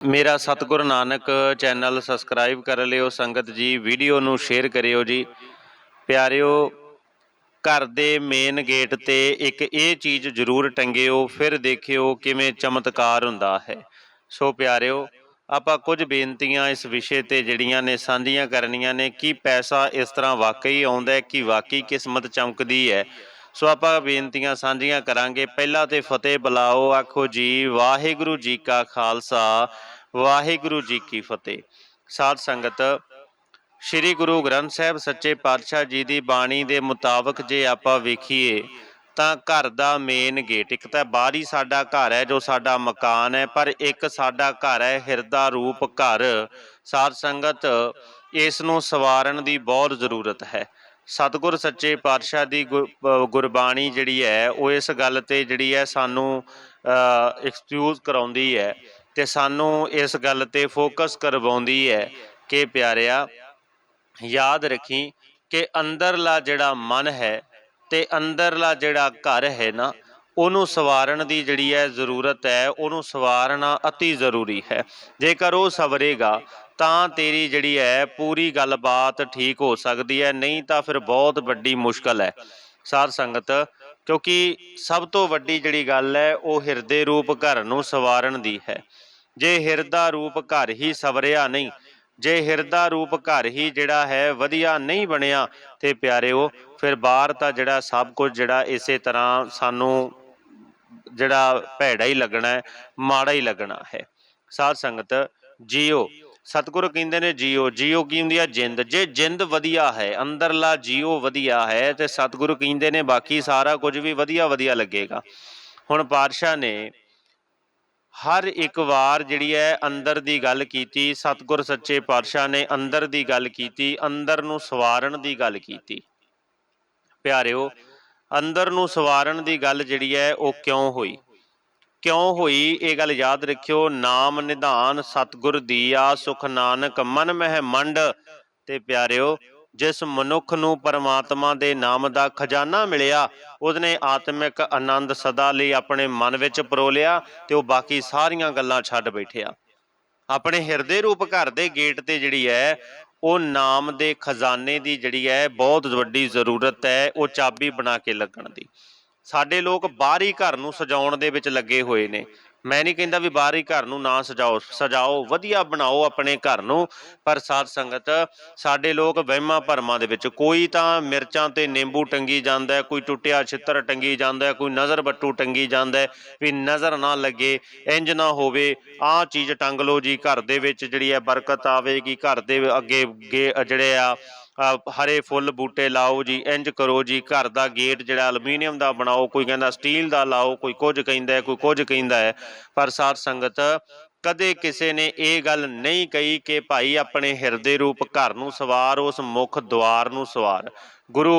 ਮੇਰਾ ਸਤਿਗੁਰ Nanak channel subscribe ਕਰ ਲਿਓ, ਸੰਗਤ ਜੀ, ਵੀਡੀਓ ਨੂੰ ਸ਼ੇਅਰ ਕਰਿਓ ਜੀ। ਪਿਆਰਿਓ, ਘਰ ਦੇ ਮੇਨ ਗੇਟ ਤੇ ਇੱਕ ਇਹ ਚੀਜ਼ ਜ਼ਰੂਰ ਟੰਗਿਓ, ਫਿਰ ਦੇਖਿਓ ਕਿਵੇਂ ਚਮਤਕਾਰ ਹੁੰਦਾ ਹੈ। ਸੋ ਪਿਆਰਿਓ, ਆਪਾਂ ਕੁਝ ਬੇਨਤੀਆਂ ਇਸ ਵਿਸ਼ੇ ਤੇ ਜਿਹੜੀਆਂ ਨੇ ਸਾਂਝੀਆਂ ਕਰਨੀਆਂ ਨੇ, ਕਿ ਪੈਸਾ ਇਸ ਤਰ੍ਹਾਂ ਵਾਕਈ ਆਉਂਦਾ ਹੈ, ਕਿ ਵਾਕਈ ਕਿਸਮਤ ਚਮਕਦੀ ਹੈ? ਸੋ ਆਪਾਂ ਬੇਨਤੀਆਂ ਸਾਂਝੀਆਂ ਕਰਾਂਗੇ। ਪਹਿਲਾਂ ਤੇ ਫਤਿਹ ਬੁਲਾਓ, ਆਖੋ ਜੀ, ਵਾਹਿਗੁਰੂ ਜੀ ਕਾ ਖਾਲਸਾ, ਵਾਹਿਗੁਰੂ ਜੀ ਕੀ ਫਤਿਹ। ਸਾਧ ਸੰਗਤ, ਸ੍ਰੀ ਗੁਰੂ ਗ੍ਰੰਥ ਸਾਹਿਬ ਸੱਚੇ ਪਾਤਸ਼ਾਹ ਜੀ ਦੀ ਬਾਣੀ ਦੇ ਮੁਤਾਬਕ ਜੇ ਆਪਾਂ ਵੇਖੀਏ, ਤਾਂ ਘਰ ਦਾ ਮੇਨ ਗੇਟ ਇੱਕ ਤਾਂ ਬਾਹਰੀ ਸਾਡਾ ਘਰ ਹੈ ਜੋ ਸਾਡਾ ਮਕਾਨ ਹੈ, ਪਰ ਇੱਕ ਸਾਡਾ ਘਰ ਹੈ ਹਿਰਦਾ ਰੂਪ ਘਰ। ਸਾਧ ਸੰਗਤ, ਇਸ ਨੂੰ ਸਵਾਰਨ ਦੀ ਬਹੁਤ ਜ਼ਰੂਰਤ ਹੈ। ਸਤਿਗੁਰ ਸੱਚੇ ਪਾਤਸ਼ਾਹ ਦੀ ਗੁਰ- ਗੁਰਬਾਣੀ ਜਿਹੜੀ ਹੈ, ਉਹ ਇਸ ਗੱਲ ਤੇ ਜਿਹੜੀ ਹੈ ਸਾਨੂੰ ਐਕਸਕਿਊਜ਼ ਕਰਾਉਂਦੀ ਹੈ ਤੇ ਸਾਨੂੰ ਇਸ ਗੱਲ ਤੇ ਫੋਕਸ ਕਰਵਾਉਂਦੀ ਹੈ ਕਿ ਪਿਆਰਿਆ, ਯਾਦ ਰੱਖੀ ਕਿ ਅੰਦਰਲਾ ਜਿਹੜਾ ਮਨ ਹੈ ਤੇ ਅੰਦਰਲਾ ਜਿਹੜਾ ਘਰ ਹੈ ਨਾ ਉਹਨੂੰ ਸਵਾਰਨ ਦੀ ਜਿਹੜੀ ਹੈ ਜ਼ਰੂਰਤ ਹੈ, ਉਹਨੂੰ ਸਵਾਰਨਾ ਅਤੀ ਜ਼ਰੂਰੀ ਹੈ। ਜੇਕਰ ਉਹ ਸਵਰੇਗਾ, ਤਾਂ ਤੇਰੀ ਜਿਹੜੀ ਹੈ ਪੂਰੀ ਗੱਲਬਾਤ ਠੀਕ ਹੋ ਸਕਦੀ ਹੈ, ਨਹੀਂ ਤਾਂ ਫਿਰ ਬਹੁਤ ਵੱਡੀ ਮੁਸ਼ਕਲ ਹੈ। ਸਾਧ ਸੰਗਤ, ਕਿਉਂਕਿ ਸਭ ਤੋਂ ਵੱਡੀ ਜਿਹੜੀ ਗੱਲ ਹੈ, ਉਹ ਹਿਰਦੇ ਰੂਪ ਘਰ ਨੂੰ ਸਵਾਰਨ ਦੀ ਹੈ। ਜੇ ਹਿਰਦਾ ਰੂਪ ਘਰ ਹੀ ਸਵਰਿਆ ਨਹੀਂ, ਜੇ ਹਿਰਦਾ ਰੂਪ ਘਰ ਹੀ ਜਿਹੜਾ ਹੈ ਵਧੀਆ ਨਹੀਂ ਬਣਿਆ ਤੇ ਪਿਆਰਿਓ, ਫਿਰ ਬਾਹਰ ਤਾਂ ਜਿਹੜਾ ਸਭ ਕੁਝ ਜਿਹੜਾ ਇਸੇ ਤਰ੍ਹਾਂ ਸਾਨੂੰ ਜਿਹੜਾ ਭੈੜਾ ਹੀ ਲੱਗਣਾ ਹੈ, ਮਾੜਾ ਹੀ ਲੱਗਣਾ ਹੈ। ਸਾਧ ਸੰਗਤ, ਜੀਓ। ਸਤਿਗੁਰੂ ਕਹਿੰਦੇ ਨੇ ਜੀਓ ਜੀਓ ਕੀ ਹੁੰਦੀ ਹੈ ਜਿੰਦ। ਜੇ ਜਿੰਦ ਵਧੀਆ ਹੈ, ਅੰਦਰਲਾ ਜੀਓ ਵਧੀਆ ਹੈ, ਤੇ ਸਤਿਗੁਰੂ ਕਹਿੰਦੇ ਨੇ ਬਾਕੀ ਸਾਰਾ ਕੁਝ ਵੀ ਵਧੀਆ ਵਧੀਆ ਲੱਗੇਗਾ। ਹੁਣ ਪਾਤਸ਼ਾਹ ਨੇ ਹਰ ਇੱਕ ਵਾਰ ਜਿਹੜੀ ਹੈ ਅੰਦਰ ਦੀ ਗੱਲ ਕੀਤੀ, ਸਤਿਗੁਰ ਸੱਚੇ ਪਾਤਸ਼ਾਹ ਨੇ ਅੰਦਰ ਦੀ ਗੱਲ ਕੀਤੀ, ਅੰਦਰ ਨੂੰ ਸਵਾਰਨ ਦੀ ਗੱਲ ਕੀਤੀ। ਪਿਆਰਿਓ ਅੰਦਰ ਨੂੰ ਸਵਾਰਨ ਦੀ ਗੱਲ ਜਿਹੜੀ ਹੈ ਉਹ ਕਿਉਂ ਹੋਈ? ਕਿਉਂ ਹੋਈ? ਇਹ ਗੱਲ ਯਾਦ ਰੱਖਿਓ, ਨਾਮ ਨਿਧਾਨ ਸਤਿਗੁਰ ਦੀਆ ਸੁਖ ਨਾਨਕ ਮਨ ਮਹਿ ਮੰਡ। ਤੇ ਪਿਆਰਿਓ, ਜਿਸ ਮਨੁੱਖ ਨੂੰ ਪਰਮਾਤਮਾ ਦੇ ਨਾਮ ਦਾ ਖਜ਼ਾਨਾ ਮਿਲਿਆ ਉਹਨੇ ਆਤਮਿਕ ਆਨੰਦ ਸਦਾ ਲਈ ਆਪਣੇ ਮਨ ਵਿੱਚ ਪਰੋ ਲਿਆ ਤੇ ਉਹ ਬਾਕੀ ਸਾਰੀਆਂ ਗੱਲਾਂ ਛੱਡ ਬੈਠਿਆ। ਆਪਣੇ ਹਿਰਦੇ ਰੂਪ ਘਰ ਦੇ ਗੇਟ ਤੇ ਜਿਹੜੀ ਹੈ ਉਹ ਨਾਮ ਦੇ ਖਜ਼ਾਨੇ ਦੀ ਜਿਹੜੀ ਹੈ ਬਹੁਤ ਵੱਡੀ ਜ਼ਰੂਰਤ ਹੈ, ਉਹ ਚਾਬੀ ਬਣਾ ਕੇ ਲੱਗਣ ਦੀ। ਸਾਡੇ ਲੋਕ ਬਾਹਰੀ ਘਰ ਨੂੰ ਸਜਾਉਣ ਦੇ ਵਿੱਚ ਲੱਗੇ ਹੋਏ ਨੇ। ਮੈਂ ਨਹੀਂ ਕਹਿੰਦਾ ਵੀ ਬਾਹਰ ਹੀ ਘਰ ਨੂੰ ਨਾ ਸਜਾਓ ਸਜਾਓ, ਵਧੀਆ ਬਣਾਓ ਆਪਣੇ ਘਰ ਨੂੰ, ਪਰ ਸਾਧ ਸੰਗਤ, ਸਾਡੇ ਲੋਕ ਵਹਿਮਾਂ ਭਰਮਾਂ ਦੇ ਵਿੱਚ, ਕੋਈ ਤਾਂ ਮਿਰਚਾਂ ਤੇ ਨਿੰਬੂ ਟੰਗੀ ਜਾਂਦਾ ਕੋਈ ਟੁੱਟਿਆ ਛਿੱਤਰ ਟੰਗੀ ਜਾਂਦਾ ਕੋਈ ਨਜ਼ਰ ਬੱਟੂ ਟੰਗੀ ਜਾਂਦਾ ਵੀ ਨਜ਼ਰ ਨਾ ਲੱਗੇ ਇੰਜ ਨਾ ਹੋਵੇ, ਆਹ ਚੀਜ਼ ਟੰਗ ਲਓ ਜੀ, ਘਰ ਦੇ ਵਿੱਚ ਜਿਹੜੀ ਹੈ ਬਰਕਤ ਆਵੇਗੀ, ਘਰ ਦੇ ਅੱਗੇ ਗੇ- ਜਿਹੜੇ ਆ ਹਰੇ ਫੁੱਲ ਬੂਟੇ ਲਾਓ ਜੀ ਇੰਜ ਕਰੋ ਜੀ ਘਰ ਦਾ ਗੇਟ ਜਿਹੜਾ ਅਲਮੀਨੀਅਮ ਦਾ ਬਣਾਓ ਕੋਈ ਕਹਿੰਦਾ ਸਟੀਲ ਦਾ ਲਾਓ ਕੋਈ ਕੁਝ ਕਹਿੰਦਾ ਹੈ, ਕੋਈ ਕੁਝ ਕਹਿੰਦਾ ਹੈ ਪਰ ਸਾਧ ਸੰਗਤ ਕਦੇ ਕਿਸੇ ਨੇ ਇਹ ਗੱਲ ਨਹੀਂ ਕਹੀ ਕਿ ਭਾਈ ਆਪਣੇ ਹਿਰਦੇ ਰੂਪ ਘਰ ਨੂੰ ਸਵਾਰ ਉਸ ਮੁੱਖ ਦੁਆਰ ਨੂੰ ਸਵਾਰ। ਗੁਰੂ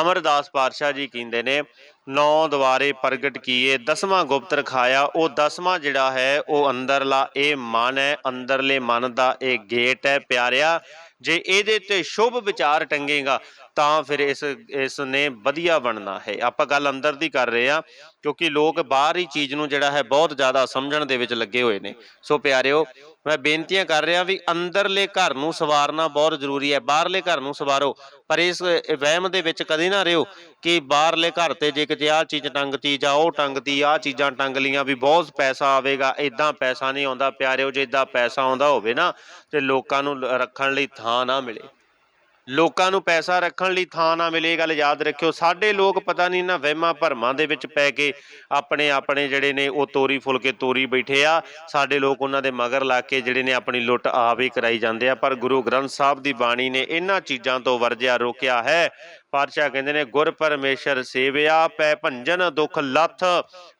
ਅਮਰਦਾਸ ਪਾਤਸ਼ਾਹ ਜੀ ਕਹਿੰਦੇ ਨੇ ਨੌ ਦੁਆਰੇ ਪ੍ਰਗਟ ਕੀਏ, ਦਸਵਾਂ ਗੁਪਤ ਰਖਾਇਆ। ਉਹ ਦਸਵਾਂ ਜਿਹੜਾ ਹੈ, ਉਹ ਅੰਦਰਲਾ ਇਹ ਮਨ ਹੈ, ਅੰਦਰਲੇ ਮਨ ਦਾ ਇਹ ਗੇਟ ਹੈ ਪਿਆਰਿਆ। ਜੇ ਇਹਦੇ ਤੇ ਸ਼ੁਭ ਵਿਚਾਰ ਟੰਗੇਗਾ, ਤਾਂ ਫਿਰ ਇਸ ਇਸ ਨੇ ਵਧੀਆ ਬਣਨਾ ਹੈ। ਆਪਾਂ ਗੱਲ ਅੰਦਰ ਦੀ ਕਰ ਰਹੇ ਆ ਕਿਉਂਕਿ ਲੋਕ ਬਾਹਰੀ ਚੀਜ਼ ਨੂੰ ਜਿਹੜਾ ਹੈ ਬਹੁਤ ਜ਼ਿਆਦਾ ਸਮਝਣ ਦੇ ਵਿੱਚ ਲੱਗੇ ਹੋਏ ਨੇ। ਸੋ ਪਿਆਰਿਓ, ਮੈਂ ਬੇਨਤੀਆਂ ਕਰ ਰਿਹਾ ਵੀ ਅੰਦਰਲੇ ਘਰ ਨੂੰ ਸਵਾਰਨਾ ਬਹੁਤ ਜ਼ਰੂਰੀ ਹੈ। ਬਾਹਰਲੇ ਘਰ ਨੂੰ ਸਵਾਰੋ, ਪਰ ਇਸ ਵਹਿਮ ਦੇ ਵਿੱਚ ਕਦੇ ਨਾ ਰਿਓ ਕਿ ਬਾਹਰਲੇ ਘਰ ਤੇ ਜੇ ਕਿਤੇ ਆਹ ਚੀਜ਼ ਟੰਗਤੀ ਜਾਂ ਉਹ ਟੰਗਤੀ, ਆਹ ਚੀਜ਼ਾਂ ਟੰਗ ਲੀਆਂ ਵੀ ਬਹੁਤ ਪੈਸਾ ਆਵੇਗਾ ਇਦਾਂ ਪੈਸਾ ਨਹੀਂ ਆਉਂਦਾ, ਪਿਆਰਿਓ, ਜੇ ਇਦਾਂ ਪੈਸਾ ਆਉਂਦਾ ਹੋਵੇ ਨਾ, ਤੇ ਲੋਕਾਂ ਨੂੰ ਰੱਖਣ ਲਈ ਥਾਂ ਨਾ ਮਿਲੇ। ਲੋਕਾਂ ਨੂੰ ਪੈਸਾ ਰੱਖਣ ਲਈ ਥਾਂ ਨਾ ਮਿਲੇ ਗੱਲ ਯਾਦ ਰੱਖਿਓ। ਸਾਡੇ ਲੋਕ ਪਤਾ ਨਹੀਂ ਨਾ ਵਹਿਮਾਂ ਭਰਮਾਂ ਦੇ ਵਿੱਚ ਪੈ ਕੇ ਆਪਣੇ ਆਪਣੇ ਜਿਹੜੇ ਨੇ, ਉਹ ਤੋਰੀ ਫੁੱਲ ਕੇ ਤੋਰੀ ਬੈਠੇ ਆ। ਸਾਡੇ ਲੋਕ ਉਹਨਾਂ ਦੇ ਮਗਰ ਲਾ ਕੇ ਜਿਹੜੇ ਨੇ ਆਪਣੀ ਲੁੱਟ ਆਪ ਹੀ ਕਰਾਈ ਜਾਂਦੇ ਆ। ਪਰ ਗੁਰੂ ਗ੍ਰੰਥ ਸਾਹਿਬ ਦੀ ਬਾਣੀ ਨੇ ਇਹਨਾਂ ਚੀਜ਼ਾਂ ਤੋਂ ਵਰਜਿਆ, ਰੋਕਿਆ ਹੈ। ਪਾਤਸ਼ਾਹ ਕਹਿੰਦੇ ਨੇ, ਗੁਰ ਪਰਮੇਸ਼ਰ ਸੇਵਿਆ, ਪੈ ਭੰਜਨ ਦੁਖ ਲੱਥ।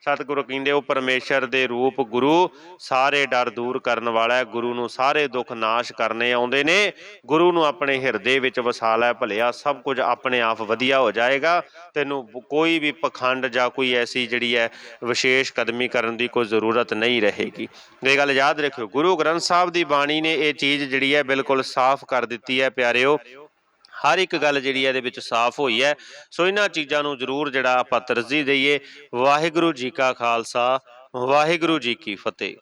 ਸਤਿਗੁਰੂ ਕਹਿੰਦੇ, ਉਹ ਪਰਮੇਸ਼ਰ ਦੇ ਰੂਪ ਗੁਰੂ ਸਾਰੇ ਡਰ ਦੂਰ ਕਰਨ ਵਾਲਾ ਹੈ। ਗੁਰੂ ਨੂੰ ਸਾਰੇ ਦੁੱਖ ਨਾਸ਼ ਕਰਨੇ ਆਉਂਦੇ ਨੇ। ਗੁਰੂ ਨੂੰ ਆਪਣੇ ਹਿਰਦੇ ਵਿੱਚ ਵਸਾ ਲੈ, ਭਲਿਆ ਸਭ ਕੁਝ ਆਪਣੇ ਆਪ ਵਧੀਆ ਹੋ ਜਾਏਗਾ। ਤੈਨੂੰ ਕੋਈ ਵੀ ਪਖੰਡ ਜਾਂ ਕੋਈ ਐਸੀ ਜਿਹੜੀ ਹੈ ਵਿਸ਼ੇਸ਼ ਕਦਮੀ ਕਰਨ ਦੀ ਕੋਈ ਜ਼ਰੂਰਤ ਨਹੀਂ ਰਹੇਗੀ। ਇਹ ਗੱਲ ਯਾਦ ਰੱਖਿਓ, ਗੁਰੂ ਗ੍ਰੰਥ ਸਾਹਿਬ ਦੀ ਬਾਣੀ ਨੇ ਇਹ ਚੀਜ਼ ਜਿਹੜੀ ਹੈ ਬਿਲਕੁਲ ਸਾਫ਼ ਕਰ ਦਿੱਤੀ ਹੈ, ਪਿਆਰਿਓ। ਹਰ ਇੱਕ ਗੱਲ ਜਿਹੜੀ ਹੈ ਇਹਦੇ ਵਿੱਚ ਸਾਫ਼ ਹੋਈ ਹੈ। ਸੋ ਇਹਨਾਂ ਚੀਜ਼ਾਂ ਨੂੰ ਜ਼ਰੂਰ ਜਿਹੜਾ ਆਪਾਂ ਤਰਜੀਹ ਦਈਏ। ਵਾਹਿਗੁਰੂ ਜੀ ਕਾ ਖਾਲਸਾ, ਵਾਹਿਗੁਰੂ ਜੀ ਕੀ ਫਤਿਹ।